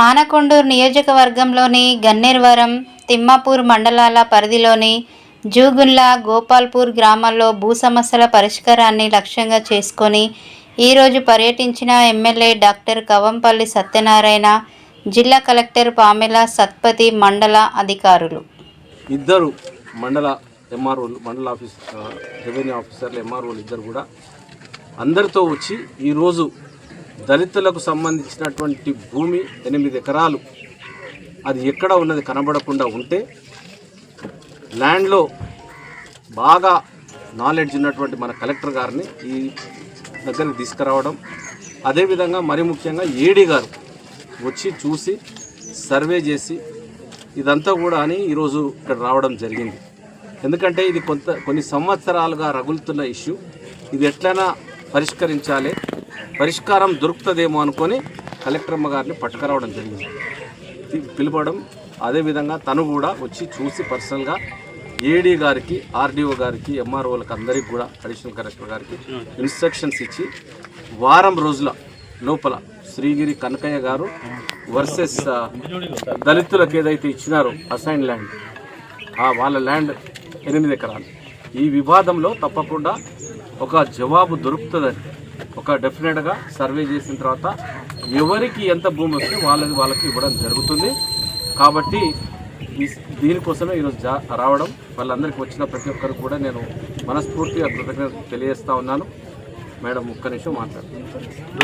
మానకొండూరు నియోజకవర్గంలోని గన్నేరువరం తిమ్మాపూర్ మండలాల పరిధిలోని జూగున్ల గోపాల్పూర్ గ్రామాల్లో భూ సమస్యల పరిష్కారాన్ని లక్ష్యంగా చేసుకొని ఈరోజు పర్యటించిన ఎమ్మెల్యే డాక్టర్ కవంపల్లి సత్యనారాయణ జిల్లా కలెక్టర్ పామెల సత్పతి మండల అధికారులు. ఇద్దరు మండల ఎంఆర్ఓలు మండల ఆఫీస్ రెవెన్యూ ఆఫీసర్లు ఎంఆర్ఓలు ఇద్దరు కూడా అందరితో వచ్చి ఈరోజు దళితులకు సంబంధించినటువంటి భూమి ఎనిమిది ఎకరాలు. అది ఎక్కడ ఉన్నది కనబడకుండా ఉంటే ల్యాండ్లో బాగా నాలెడ్జ్ ఉన్నటువంటి మన కలెక్టర్ గారిని ఈ దగ్గరికి తీసుకురావడం. అదేవిధంగా మరి ముఖ్యంగా ఏడీ గారు వచ్చి చూసి సర్వే చేసి ఇదంతా కూడా అని ఈరోజు ఇక్కడ రావడం జరిగింది. ఎందుకంటే ఇది కొంత కొన్ని సంవత్సరాలుగా రగులుతున్న ఇష్యూ. ఇది ఎట్లైనా పరిష్కరించాలి. పరిష్కారం దొరుకుతుందేమో అనుకొని కలెక్టర్ అమ్మ గారిని పట్టుకురావడం జరిగింది. పిలవడం అదేవిధంగా తను కూడా వచ్చి చూసి పర్సనల్గా ఏడీ గారికి ఆర్డీఓ గారికి ఎంఆర్ఓలకు అందరికీ కూడా అడిషనల్ కలెక్టర్ గారికి ఇన్స్ట్రక్షన్స్ ఇచ్చి వారం రోజుల లోపల శ్రీగిరి కనకయ్య గారు వర్సెస్ దళితులకు ఏదైతే ఇచ్చినారో అసైన్ ల్యాండ్ ఆ వాళ్ళ ల్యాండ్ ఎనిమిది ఎకరాలు. ఈ వివాదంలో తప్పకుండా ఒక జవాబు దొరుకుతుందని ఒక డెఫినెట్గా సర్వే చేసిన తర్వాత ఎవరికి ఎంత భూమి వస్తే వాళ్ళకి వాళ్ళకి ఇవ్వడం జరుగుతుంది. కాబట్టి దీనికోసమే ఈరోజు జా రావడం వాళ్ళందరికీ వచ్చిన ప్రతి ఒక్కరికి కూడా నేను మనస్ఫూర్తిగా కృతజ్ఞత తెలియజేస్తా ఉన్నాను. మేడం ఒక్క నిమిషం మాట్లాడుతున్నాను